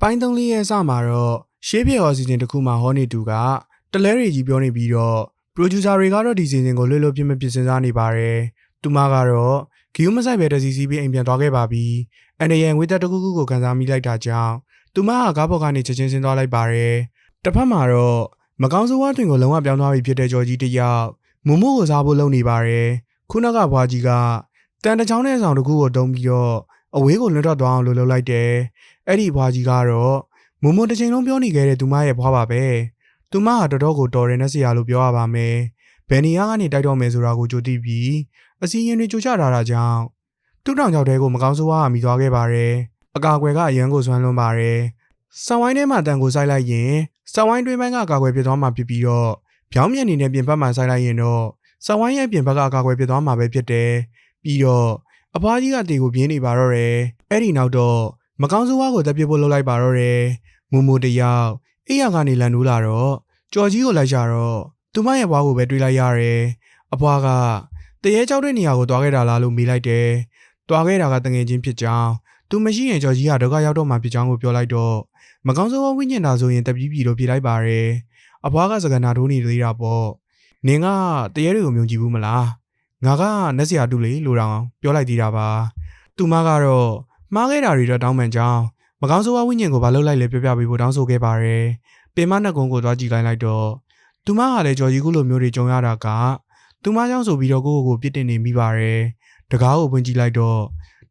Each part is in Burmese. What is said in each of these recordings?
အပိုင်းသုံးလေးရဲ့အစမှာတော့ရှေးပြေဟောစီစဉ်တစ်ခုမှာဟောနေသူကတလဲရီကြီးပြောနေပြီးတော့ producer တွေကတော့ဒီစီစဉ်ကိုလွတ်လွတ်ပြည့်မပြည့်စဉ်းစားနေပါတယ်။သူမကတော့ဂီယူမဆိုင်ပဲတစီစီပြီးအိမ်ပြန်သွားခဲ့ပါပြီ။အန်ရန်ငွေသက်တစ်ခုခုကိုကန်စားမိလိုက်တာကြောင့်သူမကကားပေါ်ကနေချက်ချင်းဆင်းသွားလိုက်ပါတယ်။တစ်ဖက်မှာတော့မကောင်းဆိုးဝါးတွင်ကိုလုံးဝပြောင်းသွားပြီဖြစ်တဲ့ကြော်ကြီးတစ်ယောက်မူမှုကိုစားဖို့လုပ်နေပါတယ်။ခုနကဘွားကြီးကတန်တချောင်းတဲ့ဆောင်တစ်ခုကိုတုံးပြီးတော့ အဝေးကိုလွတ်ထွက်သွားအောင်လုပ်လုပ်လိုက်တယ်။အဲ့ဒီဘွားကြီးကတော့မူမှုတစ်ချိန်လုံးပြောနေခဲ့တဲ့သူမရဲ့ဘွားပါပဲ။သူမဟာတော်တော်ကိုတော်တယ်နဲ့ဆရာလို့ပြောရပါမယ်။ဘယ်နေရာကနေတိုက်တော့မယ်ဆိုတာကိုကြိုသိပြီးအစီရင်တွေကြိုချထားတာကြောင့်သူ့တောင်ကြောက်တဲ့ကိုမကောင်းဆိုးဝါးကမိသွားခဲ့ပါတယ်။အကာအကွယ်ကအရန်ကိုဆွမ်းလွန်ပါတယ်။ဆောင်းဝိုင်းထဲမှာတန်ကိုစိုက်လိုက်ရင်ဆောင်းဝိုင်းတွင်းပိုင်းကအကာအကွယ်ပြစ်သွားမှာဖြစ်ပြီးတော့ပြောင်းမြန်နေနဲ့ပြင်ဘက်မှာစိုက်လိုက်ရင်တော့ဆောင်းဝိုင်းရဲ့ပြင်ဘက်ကအကာအကွယ်ပြစ်သွားမှာပဲဖြစ်တယ်။ပြီးတော့ အဖွားကြီးကတေကိုပြင်းနေပါတော့တယ်။အဲ့ဒီနောက်တော့မကောင်းဆိုးဝါးကိုတက်ပြစ်ဖို့လုပ်လိုက်ပါတော့တယ်။မူမူတယောက်အိယာကနေလန်နိုးလာတော့ကြော်ကြီးကိုလိုက်ကြတော့သူမရဲ့ဘွားကိုပဲတွေးလိုက်ရတယ်။အဖွားကတရေကြောက်တဲ့နေရာကိုသွားခဲ့တာလားလို့မေးလိုက်တယ်။သွားခဲ့တာကတငယ်ချင်းဖြစ်ကြောင်းသူမရှိရင်ကြော်ကြီးကဒုက္ခရောက်တော့မှဖြစ်ကြောင်းကိုပြောလိုက်တော့မကောင်းဆိုးဝိညာဉ်တာဆိုရင်တပီးပြီလို့ပြေးလိုက်ပါတယ်။အဖွားကစကနာထိုးနေသေးတာပေါ့။နင်ကတရေတွေကိုမြုံကြည့်ဘူးမလား။ ငါကနက်စရာတူလေလို့တောင်ပြောလိုက်သေးတာပါ။သူမကတော့မှားခဲ့တာတွေတော့တောင်းပန်ကြောင်းမကောင်းဆိုးဝိညာဉ်ကိုဘာလုပ်လိုက်လဲပြောပြပေးဖို့တောင်းဆိုခဲ့ပါတယ်။ပင်မနှက်ကုန်းကိုသွားကြည့်လိုက်လိုက်တော့သူမကလည်းကြော်ကြီးကုလိုမျိုးတွေကြုံရတာကသူမကြောင့်ဆိုပြီးတော့ကိုယ့်ကိုယ်ကိုပြစ်တင်နေမိပါတယ်။တကားကိုဝင်ကြည့်လိုက်တော့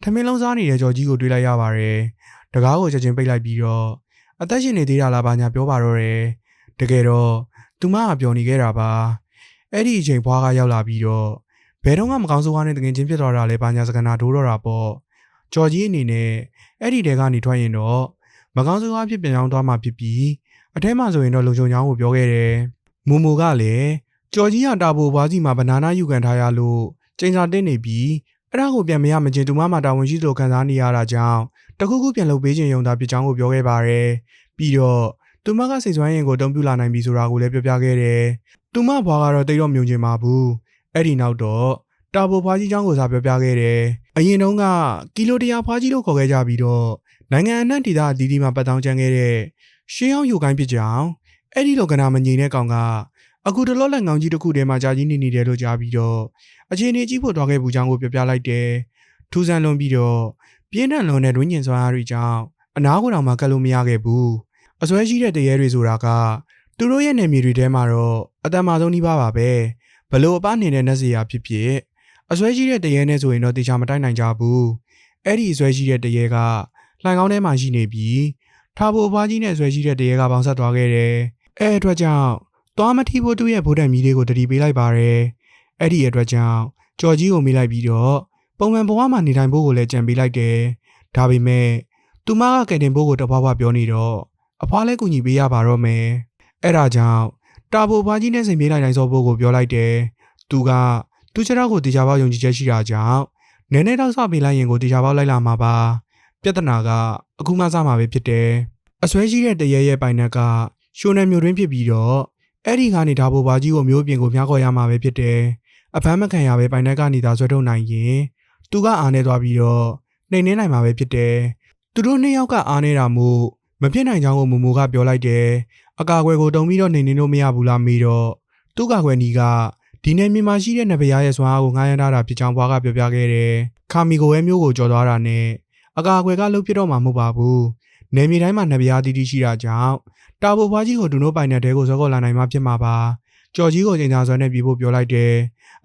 ထမင်းလုံးစားနေတဲ့ကြော်ကြီးကိုတွေးလိုက်ရပါတယ်။တကားကိုချက်ချင်းပိတ်လိုက်ပြီးတော့အသက်ရှင်နေသေးတာလားဘာညာပြောပါတော့တယ်။တကယ်တော့သူမကပျော်နေခဲ့တာပါ။အဲ့ဒီအချိန်ဘွားကရောက်လာပြီးတော့ ဘယ်တော့မှမကောင်းဆိုးဝါးနဲ့တကင်ချင်းဖြစ်သွားတာလဲဘာညာစကနာဒိုးတော့တာပေါ့။ကြော်ကြီးအနေနဲ့အဲ့ဒီတဲကနေထွက်ရင်တော့မကောင်းဆိုးဝါးဖြစ်ပြန်အောင်သွားမှဖြစ်ပြီးအထဲမှာဆိုရင်တော့လုံချုံချောင်းကိုပြောခဲ့တယ်။မူမူကလည်းကြော်ကြီးကတာပိုဘွားစီမှာဘနာနာယူကန်ထားရလို့ချိန်စာတင်းနေပြီးအဲ့ဒါကိုပြန်မရမချင်းသူမမှာတာဝန်ရှိသလိုခံစားနေရတာကြောင့်တခုခုပြန်လုပ်ပေးခြင်းယုံတာဖြစ်ကြောင်းကိုပြောခဲ့ပါတယ်။ပြီးတော့သူမကစိတ်ဆွမ်းရင်ကိုတုံးပြလာနိုင်ပြီဆိုတာကိုလည်းပြောပြခဲ့တယ်။သူမဘွားကတော့တိတ်တော့မြုံချင်ပါဘူး။ အဲ့ဒီနောက်တော့တာဘိုဖွားကြီးကျောင်းကိုစာပြောပြခဲ့တယ်အရင်တုန်းကကီလိုတရာဖွားကြီးလို့ခေါ်ခဲ့ကြပြီးတော့နိုင်ငံအနှံ့ဒေသအသီးသီးမှာပတ်တောင်းချန်ခဲ့တဲ့ရှင်းအောင်ယူကိုင်းဖြစ်ကြောင်းအဲ့ဒီလိုကနာမငြိမ်တဲ့ကောင်ကအခုတလောလက်ငောင်းကြီးတစ်ခုတည်းမှာကြာကြီးနေနေတယ်လို့ကြားပြီးတော့အခြေအနေကြီးဖို့တော်ခဲ့ဘူးကြောင်းကိုပြောပြလိုက်တယ်ထူးဆန်းလွန်ပြီးတော့ပြင်းထန်လွန်တဲ့တွင်းညင်စွာအားတွေကြောင့်အနာကိုတောင်မှကတ်လို့မရခဲ့ဘူးအစွဲရှိတဲ့တရေတွေဆိုတာကသူတို့ရဲ့နေမြေတွေထဲမှာတော့အတ္တမဆုံးနှိပါပါပဲ ဘလို့အပနေတဲ့နက်စီယာဖြစ်ဖြစ်အစွဲရှိတဲ့တရေနဲ့ဆိုရင်တော့တေချာမတိုက်နိုင်ကြဘူး။အဲ့ဒီအစွဲရှိတဲ့တရေကလှိုင်ကောင်းထဲမှာရှိနေပြီးထားဖို့အဖွားကြီးနဲ့အစွဲရှိတဲ့တရေကပေါင်းဆက်သွားခဲ့တယ်။အဲအတွက်ကြောင့်သွားမထီဖို့သူ့ရဲ့ဗိုးတံမီးလေးကိုတတိပေးလိုက်ပါတယ်။အဲ့ဒီအတွက်ကြောင့်ကြော်ကြီးကိုမေးလိုက်ပြီးတော့ပုံမှန်ဘဝမှာနေထိုင်ဖို့ကိုလည်းကြံပေးလိုက်တယ်။ဒါပေမဲ့သူမကကယ်တင်ဖို့ကိုတဖွာဖွာပြောနေတော့အဖွားလည်းကူညီပေးရပါတော့မယ်။အဲ့ဒါကြောင့် တာဘိုဖွားကြီးနဲ့စိန်ပြေးလိုက်နိုင်စောဖို့ကိုပြောလိုက်တယ်။သူကသူ့ခြေထောက်ကိုတေချာပေါက်ယုံကြည်ချက်ရှိတာကြောင့်နည်းနည်းတော့စပေးလိုက်ရင်ကိုတေချာပေါက်လိုက်လာမှာပါ။ပြဿနာကအခုမှစမှာပဲဖြစ်တယ်။အစွဲရှိတဲ့တရေရဲ့ပိုင်နက်ကရှိုးနယ်မျိုးတွင်းဖြစ်ပြီးတော့အဲ့ဒီကနေဒါဘိုဘာကြီးကိုမျိုးပြင်ကိုမြားခေါ်ရမှာပဲဖြစ်တယ်။အပန်းမခံရပဲပိုင်နက်ကနေသာဆွဲထုတ်နိုင်ရင်သူကအာနေသွားပြီးတော့နှိမ်နှင်းနိုင်မှာပဲဖြစ်တယ်။သူတို့နှစ်ယောက်ကအာနေတာမို့ မဖြစ်နိုင်ကြောင်းကိုမူမူကပြောလိုက်တယ်။အကာအကွယ်ကိုတုံပြီးတော့နှိမ်နှင်းလို့မရဘူးလားမေးတော့သူ့ကာကွယ်နီကဒီနယ်မြေမှာရှိတဲ့နဗရားရဲ့စွမ်းအားကိုငှားရမ်းထားတာဖြစ်ကြောင်းဘွားကပြောပြခဲ့တယ်။ခါမီကိုရဲ့မျိုးကိုကြော်သွားတာနဲ့အကာအကွယ်ကလှုပ်ဖြစ်တော့မှာမဟုတ်ပါဘူး။နယ်မြေတိုင်းမှာနဗရားတီတီရှိတာကြောင့်တာဘိုဘွားကြီးကိုဒုနိုးပိုင်တဲ့တဲကိုဇောကောလာနိုင်မှဖြစ်မှာပါကြော်ကြီးကိုချိန်သာဆွဲနဲ့ပြေဖို့ပြောလိုက်တယ်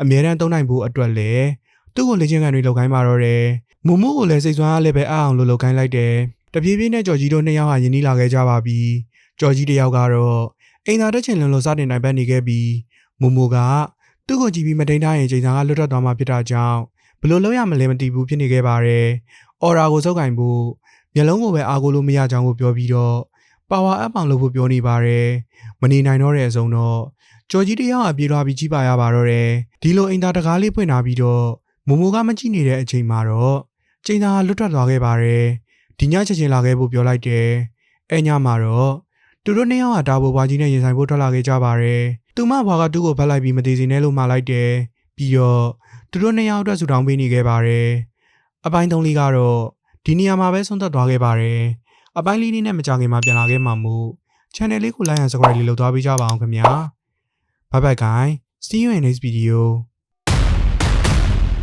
အမြဲတမ်းတုံးနိုင်ဖို့အတွက်လည်းသူ့ကိုလေ့ကျင့်ခန်းတွေလုပ်ခိုင်းပါတော့တယ်မူမူကိုလည်းစိတ်ဆွမ်းအားလည်းပဲအအောင်လို့လုပ်ခိုင်းလိုက်တယ် တပြေးပြေးနဲ့ကြော်ကြီးတို့နှစ်ယောက်ဟာယဉ်နီးလာခဲ့ကြပါပြီကြော်ကြီးတစ်ယောက်ကတော့အိမ်သာတက်ချင်လွန်လို့စတင်နိုင်ပတ်နေခဲ့ပြီးမူမူကသူ့ကိုကြည့်ပြီးမတိန်ထားရင်ချိန်သာကလွတ်ထွက်သွားမှဖြစ်တာကြောင့်ဘလို့လုပ်ရမလဲမသိဘူးဖြစ်နေခဲ့ပါတယ်အော်ရာကိုစုပ်ကင်ဖို့မျက်လုံးကိုပဲအားကိုလို့မရကြောင်းကိုပြောပြီးတော့ပါဝါအပ်အောင်လုပ်ဖို့ပြောနေပါတယ်မနေနိုင်တော့တဲ့အစုံတော့ကြော်ကြီးတယောက်အပြေးသွားပြီးကြီးပါရပါတော့တယ်ဒီလိုအိမ်သားတကားလေးဖွင့်ထားပြီးတော့မမိုကမကြည့်နေတဲ့အချိန်မှာတော့ချိန်သာလွတ်ထွက်သွားခဲ့ပါတယ် ဒီညချက်ချင်းလာခဲ့ဖို့ပြောလိုက်တယ်အဲညမှာတော့သူတို့နှစ်ယောက်ကတာဘိုဘွားကြီးနဲ့ရင်ဆိုင်ဖို့ထွက်လာခဲ့ကြပါတယ်သူမဘွားကသူ့ကိုဖက်လိုက်ပြီးမသေးစင်နဲ့လို့မှားလိုက်တယ်ပြီးတော့သူတို့နှစ်ယောက်အတွက်ဆူတောင်းပေးနေခဲ့ပါတယ်အပိုင်းသုံးလေးကတော့ဒီနေရာမှာပဲဆုံးသက်သွားခဲ့ပါတယ်အပိုင်းလေးလေးနဲ့မကြခင်မှာပြန်လာခဲ့မှာမို့ channel လေးကို like and subscribe လေးလုပ်သွားပေးကြပါအောင်ခင်ဗျာ bye bye guys see you in next video